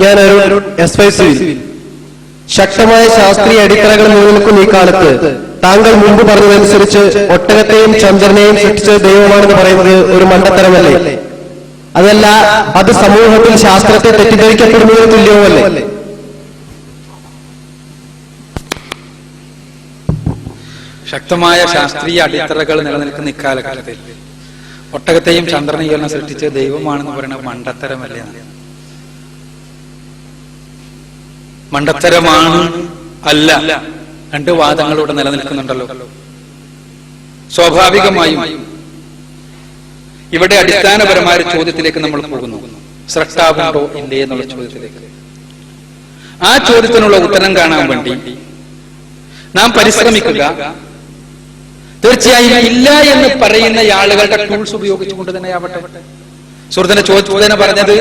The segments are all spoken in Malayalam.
ഞാൻ അരുൺ എസ് വൈ സിവിൽ. ശക്തമായ ശാസ്ത്രീയ അടിത്തറകൾ നിലനിൽക്കുന്ന ഈ കാലത്ത് താങ്കൾ മുമ്പ് പറഞ്ഞതനുസരിച്ച് ഒട്ടകത്തെയും ചന്ദ്രനെയും സൃഷ്ടിച്ച ദൈവമാണെന്ന് പറയുന്നത് ഒരു മണ്ടത്തരമല്ലേ? അതല്ല അത് സമൂഹത്തിൽ ശാസ്ത്രത്തെ തെറ്റിദ്ധരിക്കപ്പെടുന്നതിന് തുല്യവുമല്ലേ ശക്തമായ ശാസ്ത്രീയ അടിത്തറകൾ നിലനിൽക്കുന്ന ഇക്കാലഘട്ടത്തിൽ ഒട്ടകത്തെയും ചന്ദ്രനെയും സൃഷ്ടിച്ച് ദൈവമാണെന്ന് പറയുന്ന മണ്ടത്തരമല്ലേ മണ്ടത്തരമാണ് അല്ല. രണ്ട് വാദങ്ങളിലൂടെ നിലനിൽക്കുന്നുണ്ടല്ലോ. സ്വാഭാവികമായും ഇവിടെ അടിസ്ഥാനപരമായ ചോദ്യത്തിലേക്ക് നമ്മൾ പോകുന്നു. സ്രഷ്ടാവുണ്ടോ ഇല്ലേ എന്നുള്ള ചോദ്യത്തിലേക്ക്. ആ ചോദ്യത്തിനുള്ള ഉത്തരം കാണാൻ വേണ്ടി നാം പരിശ്രമിക്കുക. തീർച്ചയായും ഇല്ല എന്ന് പറയുന്ന ആളുകളുടെ ടൂൾസ് ഉപയോഗിച്ചുകൊണ്ട് തന്നെ ആവട്ടെ സുഹൃത്തിന്റെ ചോദ്യം പറഞ്ഞത്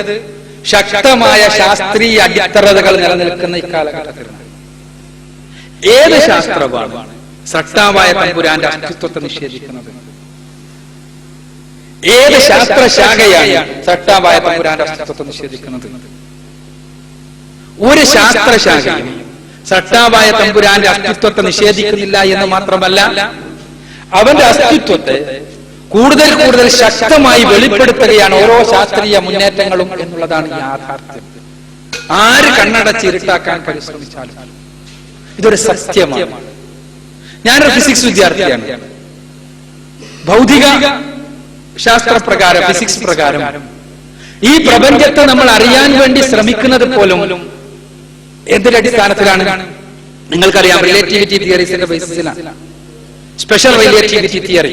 ശക്തമായ ശാസ്ത്രീയ അടിത്തറകൾ നിലനിൽക്കുന്ന ഇക്കാലഘട്ടത്തിലാണ് ഏത് ശാസ്ത്രമാണ് സട്ടാമായ തമ്പുരാന്റെ അസ്തിത്വത്തെ നിഷേധിക്കുന്നത്? ഏത് ശാസ്ത്രശാഖയാണ് സട്ടാമായ തമ്പുരാന്റെ അസ്തിത്വത്തെ നിഷേധിക്കുന്നത്? ഒരു ശാസ്ത്രശാഖയും സട്ടാവായ തമ്പുരാന്റെ അസ്തിത്വത്തെ നിഷേധിക്കുന്നില്ല എന്ന് മാത്രമല്ല അവന്റെ അസ്തിത്വത്തെ കൂടുതൽ കൂടുതൽ ശക്തമായി വെളിപ്പെടുത്തുകയാണ് ഓരോ ശാസ്ത്രീയ മുന്നേറ്റങ്ങളും എന്നുള്ളതാണ് യാഥാർത്ഥ്യം. ആര് കണ്ണടച്ച് ഇരുട്ടാക്കാൻ പരിശ്രമിച്ചാലും ഇതൊരു സത്യമാണ്. ഞാനൊരു ഫിസിക്സ് വിദ്യാർത്ഥിയാണ്. ഭൗതിക ശാസ്ത്ര പ്രകാരം ഫിസിക്സ് പ്രകാരം ഈ പ്രപഞ്ചത്തെ നമ്മൾ അറിയാൻ വേണ്ടി ശ്രമിക്കുന്നത് പോലും എന്തൊരു അടിസ്ഥാനത്തിലാണ് നിങ്ങൾക്കറിയാം റിലേറ്റിവിറ്റി തിയറീസിന്റെ ബേസിസിലാണ് സ്പെഷ്യൽ റിലേറ്റിവിറ്റി തിയറി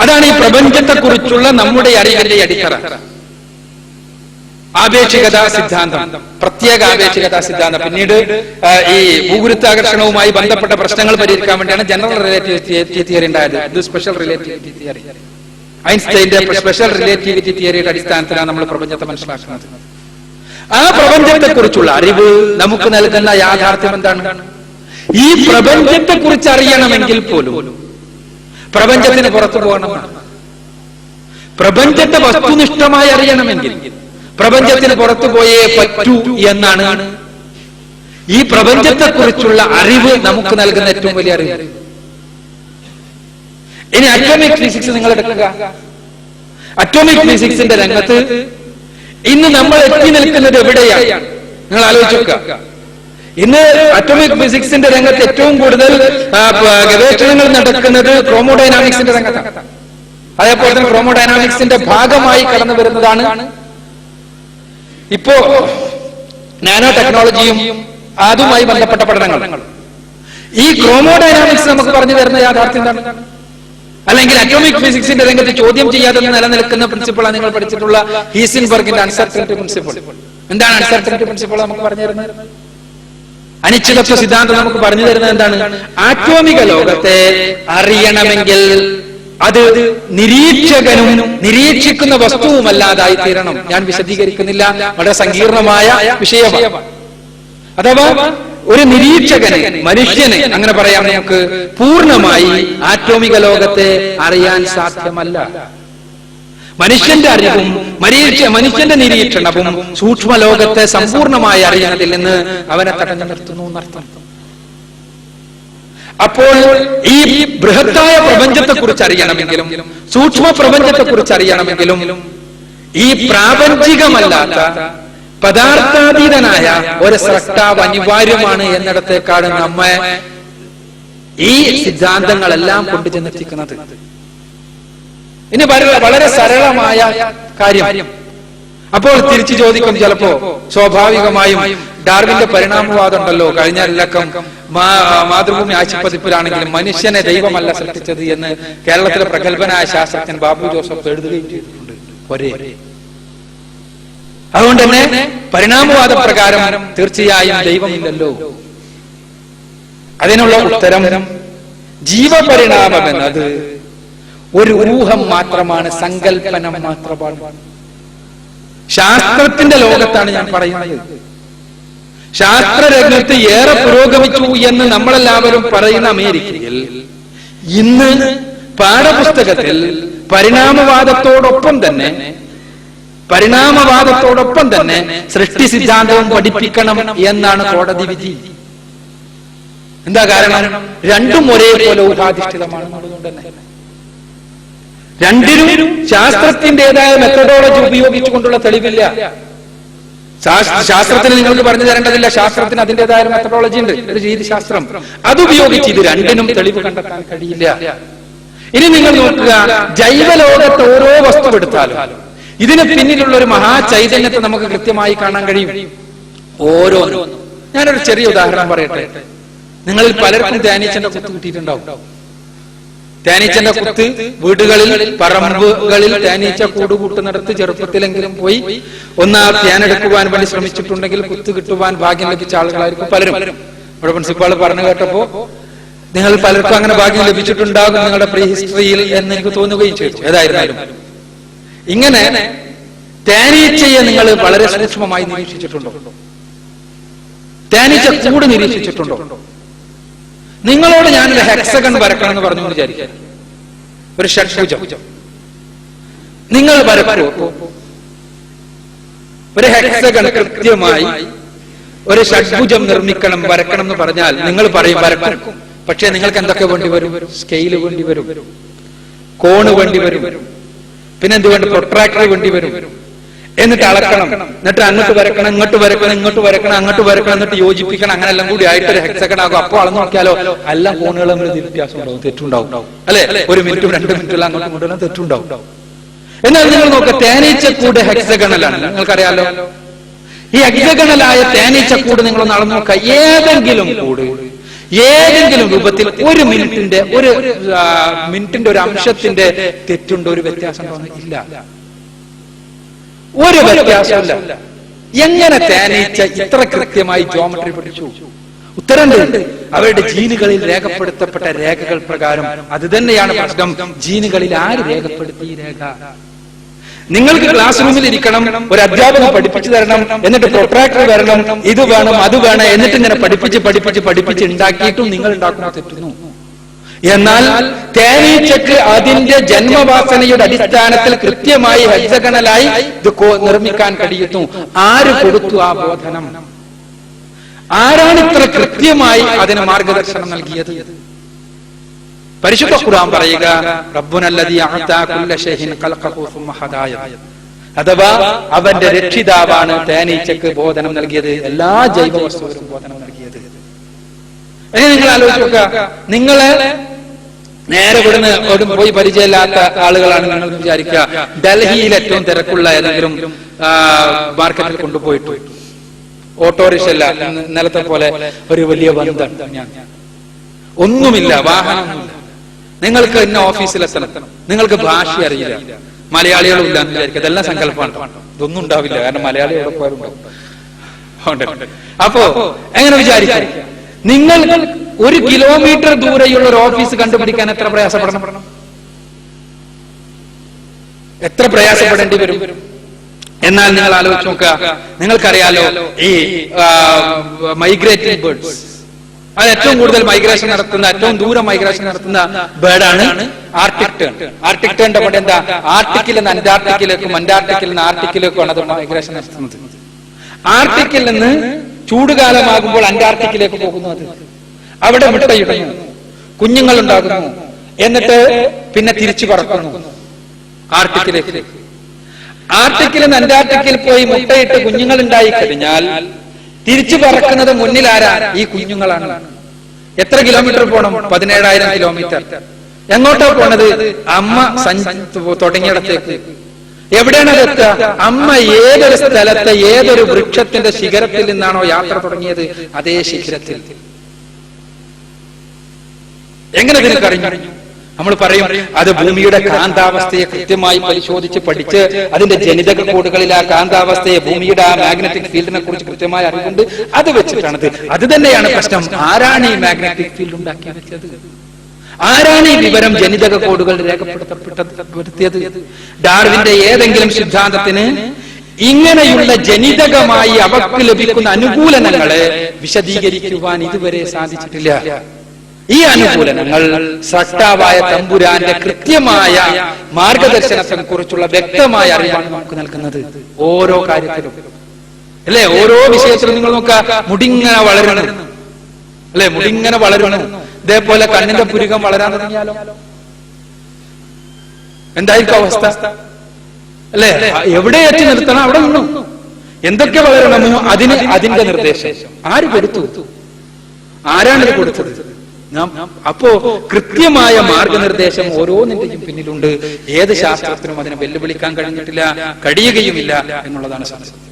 അതാണ് ഈ പ്രപഞ്ചത്തെക്കുറിച്ചുള്ള നമ്മുടെ അറിവിന്റെ അടിത്തറ. ആപേക്ഷികതാ സിദ്ധാന്തം. പ്രത്യേക ആപേക്ഷികതാ സിദ്ധാന്തം. പിന്നീട് ഈ ഭൂഗുരുത്വാകർഷണവുമായി ബന്ധപ്പെട്ട പ്രശ്നങ്ങൾ പരിഹരിക്കാൻ വേണ്ടിയാണ് ജനറൽ റിലേറ്റിവിറ്റി തിയറി ഉണ്ടായത്. ഇത് സ്പെഷ്യൽ റിലേറ്റിവിറ്റി തിയറി ഐൻസ്റ്റൈന്റെ സ്പെഷ്യൽ റിലേറ്റിവിറ്റി തിയറിയുടെ അടിസ്ഥാനത്തിലാണ് നമ്മൾ പ്രപഞ്ചത്തെ മനസ്സിലാക്കുന്നത്. ആ പ്രപഞ്ചത്തെ കുറിച്ചുള്ള അറിവ് നമുക്ക് നൽകുന്ന യാഥാർത്ഥ്യം എന്താണ്? ഈ പ്രപഞ്ചത്തെ കുറിച്ച് അറിയണമെങ്കിൽ പോലും പ്രപഞ്ചത്തിന് പുറത്തു പോകണമെന്നാണ് പ്രപഞ്ചത്തെ വസ്തുനിഷ്ഠമായി അറിയണമെങ്കിൽ പ്രപഞ്ചത്തിന് പുറത്തു പോയേ പറ്റൂ എന്നാണ്. ഈ പ്രപഞ്ചത്തെ കുറിച്ചുള്ള അറിവ് നമുക്ക് നൽകുന്ന ഏറ്റവും വലിയ അറിവ്. ഇനി അറ്റോമിക് ഫിസിക്സ് നിങ്ങൾ എടുക്കുക. അറ്റോമിക് ഫിസിക്സിന്റെ രംഗത്ത് ഇന്ന് നമ്മൾ എത്തി നിൽക്കുന്നത് എവിടെയാണ്? നിങ്ങൾ ആലോചിച്ചു നോക്കുക. ഇന്ന് അറ്റോമിക് ഫിസിക്സിന്റെ രംഗത്ത് ഏറ്റവും കൂടുതൽ ഗവേഷണങ്ങൾ നടക്കുന്നത് ക്രോമോഡൈനാമിക്സിന്റെ രംഗത്താണ്. അതേപോലെ തന്നെ ക്രോമോഡൈനാമിക്സിന്റെ ഭാഗമായി കടന്നു വരുന്നതാണ്. ഇപ്പോ നാനോ ടെക്നോളജിയും അതുമായി ബന്ധപ്പെട്ട പഠനങ്ങൾ. ഈ ക്രോമോഡൈനാമിക്സ് നമുക്ക് പറഞ്ഞു തരുന്ന യാഥാർത്ഥ്യം എന്താണ്? അല്ലെങ്കിൽ അറ്റോമിക് ഫിസിക്സിന്റെ രംഗത്ത് ചോദ്യം ചെയ്യാതെ നിലനിൽക്കുന്ന പ്രിൻസിപ്പിളാണ് നിങ്ങൾ പഠിച്ചിട്ടുള്ള ഹീസിൻബർഗിന്റെ അൺസർട്ടനിറ്റി പ്രിൻസിപ്പിൾ എന്താണ് അൺസർട്ടനിറ്റി പ്രിൻസിപ്പിൾ നമുക്ക് പറഞ്ഞു തരുന്നത്? അനിശ്ചിതത്വ സിദ്ധാന്തം നമുക്ക് പറഞ്ഞു തരുന്നത് എന്താണ്? ആറ്റോമിക ലോകത്തെ അറിയണമെങ്കിൽ അത് നിരീക്ഷകനും നിരീക്ഷിക്കുന്ന വസ്തുവുമല്ലാതായി തീരണം. ഞാൻ വിശദീകരിക്കുന്നില്ല. വളരെ സങ്കീർണമായ വിഷയമാണ്. അഥവാ ഒരു നിരീക്ഷകന് മനുഷ്യന് അങ്ങനെ പറയാം നമുക്ക് പൂർണമായി ആറ്റോമിക ലോകത്തെ അറിയാൻ സാധ്യമല്ല. മനുഷ്യന്റെ അറിവും മനുഷ്യന്റെ നിരീക്ഷണവും സൂക്ഷ്മ ലോകത്തെ സമ്പൂർണമായി അറിയുന്നതിൽ നിന്ന് അവനെ തടഞ്ഞു നിർത്തുന്നു എന്നർത്ഥം. അപ്പോൾ ഈ ബൃഹത്തായ പ്രപഞ്ചത്തെ കുറിച്ച് അറിയണമെങ്കിലും സൂക്ഷ്മ പ്രപഞ്ചത്തെ കുറിച്ച് അറിയണമെങ്കിലും ഈ പ്രാപഞ്ചികമല്ലാത്ത പദാർത്ഥാതീതനായ ഒരു സ്രഷ്ടാവ് അനിവാര്യമാണ് എന്നിടത്തേക്കാണ് നമ്മെ ഈ സിദ്ധാന്തങ്ങളെല്ലാം കൊണ്ടു ചെന്നെത്തിക്കുന്നത് ഇനി വളരെ വളരെ സരളമായ കാര്യം. അപ്പോൾ തിരിച്ചു ചോദിക്കും ചിലപ്പോ സ്വാഭാവികമായും ഡാർവിന്റെ പരിണാമവാദം ഉണ്ടല്ലോ കഴിഞ്ഞ ലക്കം മാതൃഭൂമി ആശുപത്രിപ്പിലാണെങ്കിലും മനുഷ്യനെ ദൈവമല്ല സൃഷ്ടിച്ചത് എന്ന് കേരളത്തിലെ പ്രഗത്ഭനായ ശാസ്ത്രജ്ഞൻ ബാബു ജോസഫ് എഴുതുകയും ഒരേ. അതുകൊണ്ട് തന്നെ പരിണാമവാദ പ്രകാരം തീർച്ചയായും ദൈവമില്ലല്ലോ. അതിനുള്ള ഉത്തരം ജീവപരിണാമം എന്നത് ഒരു ഊഹം മാത്രമാണ് സങ്കല്പനം മാത്രമാണ്. ശാസ്ത്രത്തിന്റെ ലോകത്താണ് ഞാൻ പറയുന്നത്. ശാസ്ത്രരംഗത്ത് ഏറെ പുരോഗമിച്ചു എന്ന് നമ്മളെല്ലാവരും പറയുന്ന അമേരിക്കയിൽ ഇന്ന് പാഠപുസ്തകത്തിൽ പരിണാമവാദത്തോടൊപ്പം തന്നെ പരിണാമവാദത്തോടൊപ്പം തന്നെ സൃഷ്ടി സിദ്ധാന്തവും പഠിപ്പിക്കണം എന്നാണ് കോടതി വിധി. എന്താ കാരണം? രണ്ടും ഒരേപോലെ ഊഹാധിഷ്ഠിതമാണ് അതുകൊണ്ട് തന്നെ രണ്ടിനും ശാസ്ത്രത്തിന്റേതായ മെത്തഡോളജി ഉപയോഗിച്ചുകൊണ്ടുള്ള തെളിവില്ല. ശാസ്- ശാസ്ത്രത്തിന് നിങ്ങൾക്ക് പറഞ്ഞു തരേണ്ടതില്ല. ശാസ്ത്രത്തിന് അതിന്റേതായ മെത്തഡോളജി ഉണ്ട്. ഒരു രീതി ശാസ്ത്രം. അതുപയോഗിച്ച് ഇത് രണ്ടിനും തെളിവ് കണ്ടെത്താൻ കഴിയില്ല. ഇനി നിങ്ങൾ നോക്കുക. ജൈവലോകത്ത് ഓരോ വസ്തു എടുത്താലും ഇതിന് പിന്നിലുള്ള ഒരു മഹാചൈതന്യത്തെ നമുക്ക് കൃത്യമായി കാണാൻ കഴിയും. ഓരോന്നും. ഞാനൊരു ചെറിയ ഉദാഹരണം പറയട്ടെ. നിങ്ങളിൽ പലർക്കും തേനീച്ചന്റെ കുത്ത് കിട്ടിയിട്ടുണ്ടാവും. തേനീച്ചന്റെ കുത്ത് വീടുകളിൽ പറമ്പുകളിൽ തേനീച്ച കൂടുകൂട്ടുന്നിടത്ത് ചെറുപ്പത്തിലെങ്കിലും പോയി. ഒന്ന് ആ തേനെടുക്കുവാൻ വേണ്ടി ശ്രമിച്ചിട്ടുണ്ടെങ്കിൽ കുത്ത് കിട്ടുവാൻ ഭാഗ്യം ലഭിച്ച ആളുകളായിരിക്കും പലരും. ഇവിടെ പ്രിൻസിപ്പാൾ പറഞ്ഞു കേട്ടപ്പോ നിങ്ങൾ പലർക്കും അങ്ങനെ ഭാഗ്യം ലഭിച്ചിട്ടുണ്ടാകും നിങ്ങളുടെ പ്രീ ഹിസ്റ്ററിയിൽ എന്ന് എനിക്ക് തോന്നുകയും ചെയ്തു. ഏതായിരുന്നാലും. ഇങ്ങനെ തേനീച്ചയെ നിങ്ങൾ വളരെ സൂക്ഷ്മമായി നിരീക്ഷിച്ചിട്ടുണ്ടോ? തേനീച്ച കൂട് നിരീക്ഷിച്ചിട്ടുണ്ടോ? നിങ്ങളോട് ഞാനൊരു ഹെക്സഗൺ വരക്കണം എന്ന് പറഞ്ഞു വിചാരിക്കാം. ഒരു ഷഡ്ഭുജം. നിങ്ങൾ വരപ്പോ ഒരു ഹെക്സഗൺ കൃത്യമായി ഒരു ഷഡ്ഭുജം നിർമ്മിക്കണം വരക്കണം എന്ന് പറഞ്ഞാൽ നിങ്ങൾ പറയും വരക്കും. പക്ഷെ നിങ്ങൾക്ക് എന്തൊക്കെ വേണ്ടി വരും? സ്കെയിൽ വേണ്ടി വരും. കോണ് വേണ്ടി വരും. പിന്നെ എന്ത് വേണ്ടി പ്രൊട്രാക്ടർ വേണ്ടി വരും. എന്നിട്ട് അളക്കണം. എന്നിട്ട് അങ്ങോട്ട് വരക്കണം ഇങ്ങോട്ട് വരക്കണം ഇങ്ങോട്ട് വരക്കണം അങ്ങോട്ട് വരക്കണം എന്നിട്ട് യോജിപ്പിക്കണം. അങ്ങനെ എല്ലാം കൂടി ആയിട്ട് ഒരു ആകും. അപ്പോൾ അളന്ന് നോക്കിയാലോ എല്ലാ കോണുകളും തമ്മിൽ വ്യത്യാസം ഉണ്ടാവും തെറ്റുണ്ടാവും. അല്ലെ? ഒരു മിനിറ്റും രണ്ട് മിനിറ്റും അങ്ങോട്ടും ഇങ്ങോട്ടും തെറ്റുണ്ടാവും. എന്നാൽ നിങ്ങൾ നോക്കുക തേനീച്ചക്കൂട് ഹെക്സഗണലാണ് നിങ്ങൾക്കറിയാലോ? ഈ ഹെക്സഗണലായ തേനീച്ചക്കൂട് നിങ്ങൾ നടന്നു നോക്കുക ഏതെങ്കിലും കൂട് ഏതെങ്കിലും രൂപത്തിൽ ഒരു മിനിറ്റിന്റെ ഒരു മിനിറ്റിന്റെ ഒരു അംശത്തിന്റെ തെറ്റുണ്ടോ ഒരു വ്യത്യാസം ഇല്ല. ഒരു വ്യത്യാസമില്ല എങ്ങനെ തേനീച്ച ഇത്ര കൃത്യമായി ജോമെട്രി പഠിച്ചു? ഉത്തരം അവരുടെ ജീനുകളിൽ രേഖപ്പെടുത്തപ്പെട്ട രേഖകൾ പ്രകാരം അത് തന്നെയാണ് പ്രശ്നം. ജീനുകളിൽ ആര് രേഖപ്പെടുത്തി രേഖ? നിങ്ങൾക്ക് ക്ലാസ് റൂമിൽ ഇരിക്കണം ഒരു അധ്യാപകൻ പഠിപ്പിച്ചു തരണം എന്നിട്ട് പ്രൊട്രാക്ടർ വരണം ഇത് വേണം അത് വേണം എന്നിട്ട് ഇങ്ങനെ പഠിപ്പിച്ച് പഠിപ്പിച്ച് പഠിപ്പിച്ച് ഉണ്ടാക്കിയിട്ടും നിങ്ങൾ ഉണ്ടാക്കുന്ന തെറ്റുന്നു. എന്നാൽ തേനീച്ചക്ക് അതിന്റെ ജന്മവാസനയുടെ അടിസ്ഥാനത്തിൽ കൃത്യമായി ഹെക്സഗണലായി ഇത് നിർമ്മിക്കാൻ കഴിയുന്നു. ആര് കൊടുത്തു ആ ബോധനം? ആരാണ് ഇത്ര കൃത്യമായി അതിന് മാർഗദർശനം നൽകിയത്? പരിശുദ്ധ ഖുർആൻ പറയുക റബ്ബുനല്ലദീ അഅതാ കുല്ല ഷൈഇൻ ഖൽഖഹു സുമ്മ ഹദായ. അഥവാ അവന്റെ രക്ഷിതാവാണ് തേനീച്ചക്ക് ബോധനം നൽകിയത് എല്ലാ ജൈവ വസ്തുവിനും ബോധനം നൽകിയത്. നിങ്ങൾ ആലോചിച്ച് നിങ്ങളെ നേരെ ഇവിടുന്ന് ഒടും പോയി പരിചയമില്ലാത്ത ആളുകളാണ് നിങ്ങൾ വിചാരിക്കുക. ഡൽഹിയിൽ ഏറ്റവും തിരക്കുള്ള ഏതെങ്കിലും മാർക്കറ്റിൽ കൊണ്ടുപോയിട്ട് ഓട്ടോറിക്ഷ അല്ല നിലത്തെ പോലെ ഒരു വലിയ ബന്ധം ഞാൻ. ഒന്നുമില്ല വാഹനമൊന്നുമില്ല. നിങ്ങൾക്ക് ഇന്ന ഓഫീസിലെത്തണം. നിങ്ങൾക്ക് ഭാഷ അറിയില്ല. മലയാളികളും ഇല്ല എന്ന് വിചാരിക്കുക. ഇതെല്ലാം സങ്കല്പമാണ് ഇതൊന്നും ഉണ്ടാവില്ല. കാരണം മലയാളി പോയാലും അപ്പോ എങ്ങനെ വിചാരിക്കാം? നിങ്ങൾ ഒരു കിലോമീറ്റർ ദൂരെയുള്ള ഒരു ഓഫീസ് കണ്ടുപിടിക്കാൻ എത്ര പ്രയാസപ്പെടണം? എത്ര പ്രയാസപ്പെടേണ്ടി വരും? എന്നാൽ നിങ്ങൾ ആലോചിച്ച് നോക്കുക. നിങ്ങൾക്കറിയാലോ ഈ മൈഗ്രേറ്റിംഗ് ബേർഡ്സ് അത് ഏറ്റവും കൂടുതൽ മൈഗ്രേഷൻ നടത്തുന്ന ഏറ്റവും ദൂരം മൈഗ്രേഷൻ നടത്തുന്ന ബേർഡാണ് ആർട്ടിക് ടേൺ ആർട്ടിക് ടേണിന്റെ പണ്ട് എന്താ? ആർട്ടിക്കിൽ നിന്ന് അന്റാർട്ടിക്കിലേക്കും അന്റാർട്ടിക്കിൽ നിന്ന് ആർട്ടിക്കിലേക്കും അത് മൈഗ്രേഷൻ നടത്തുന്നത്. ആർട്ടിക്കിൽ നിന്ന് ചൂടുകാലമാകുമ്പോൾ അന്റാർട്ടിക്കിലേക്ക് പോകുന്നു അത് അവിടെ മുട്ടയിടുന്നു. കുഞ്ഞുങ്ങൾ ഉണ്ടാകുന്നു എന്നിട്ട് പിന്നെ തിരിച്ചു പറക്കുന്നു. ആർട്ടിക്കിലേക്ക്. ആർട്ടിക്കിൽ അന്റാർട്ടിക്കിൽ പോയി മുട്ടയിട്ട് കുഞ്ഞുങ്ങൾ ഉണ്ടായി കഴിഞ്ഞാൽ തിരിച്ചു പറക്കുന്നത് മുന്നിൽ ആരാ ഈ കുഞ്ഞുങ്ങളാണ്. എത്ര കിലോമീറ്റർ പോകണം പതിനേഴായിരം കിലോമീറ്റർ. എങ്ങോട്ടാ പോണത്? അമ്മ തുടങ്ങിയിടത്തേക്ക്. എവിടെയാണ് അതെത്തുക അമ്മ ഏതൊരു സ്ഥലത്തെ ഏതൊരു വൃക്ഷത്തിന്റെ ശിഖരത്തിൽ നിന്നാണോ യാത്ര തുടങ്ങിയത്? അതേ ശിഖരത്തിൽ. എങ്ങനെ ഇതിന് നമ്മൾ പറയും അത് ഭൂമിയുടെ കാന്താവസ്ഥയെ കൃത്യമായി പരിശോധിച്ച് പഠിച്ച് അതിന്റെ ജനിതക കോഡുകളിൽ ആ കാന്താവസ്ഥയെ ഭൂമിയുടെ ആ മാഗ്നറ്റിക് ഫീൽഡിനെ കുറിച്ച് കൃത്യമായി അറിവുണ്ട്. അത് വെച്ചിട്ടാണത്. അത് തന്നെയാണ് പ്രശ്നം. ആരാണ് ഈ മാഗ്നറ്റിക് ഫീൽഡ് ഉണ്ടാക്കി വെച്ചത് ആരാണ് ഈ വിവരം ജനിതക കോഡുകൾ രേഖപ്പെടുത്തപ്പെട്ടത്? ഡാർവിന്റെ ഏതെങ്കിലും സിദ്ധാന്തത്തിന് ഇങ്ങനെയുള്ള ജനിതകമായി അവർക്ക് ലഭിക്കുന്ന അനുകൂലനങ്ങളെ വിശദീകരിക്കുവാൻ ഇതുവരെ സാധിച്ചിട്ടില്ല. ഈ അനുകൂലനങ്ങൾ സൃഷ്ടാവായ തമ്പുരാന്റെ കൃത്യമായ മാർഗദർശനത്തെ കുറിച്ചുള്ള വ്യക്തമായ അറിവാണ് നമുക്ക് നൽകുന്നത്. ഓരോ കാര്യത്തിലും. അല്ലെ? ഓരോ വിഷയത്തിലും നിങ്ങൾ നോക്കുക മുടിങ്ങനെ വളരണം അല്ലെ? മുടിങ്ങനെ വളരണം ഇതേപോലെ കണ്ണിന്റെ പുരുകം വളരാൻ തുടങ്ങിയാലോ എന്തായിരിക്കും അവസ്ഥ? അല്ലെ? എവിടെ എത്തി നിർത്തണം? അവിടെ നിന്നു. എന്തൊക്കെ വളരണമോ അതിന് അതിന്റെ നിർദ്ദേശം. ആര് കൊടുത്തു? ആരാണിത് കൊടുത്തത്? നാം അപ്പോ കൃത്യമായ മാർഗനിർദ്ദേശം ഓരോന്നിന്റെയും പിന്നിലുണ്ട്. ഏത് ശാസ്ത്രത്തിനും അതിനെ വെല്ലുവിളിക്കാൻ കഴിഞ്ഞിട്ടില്ല കഴിയുകയുമില്ല എന്നുള്ളതാണ് സത്യം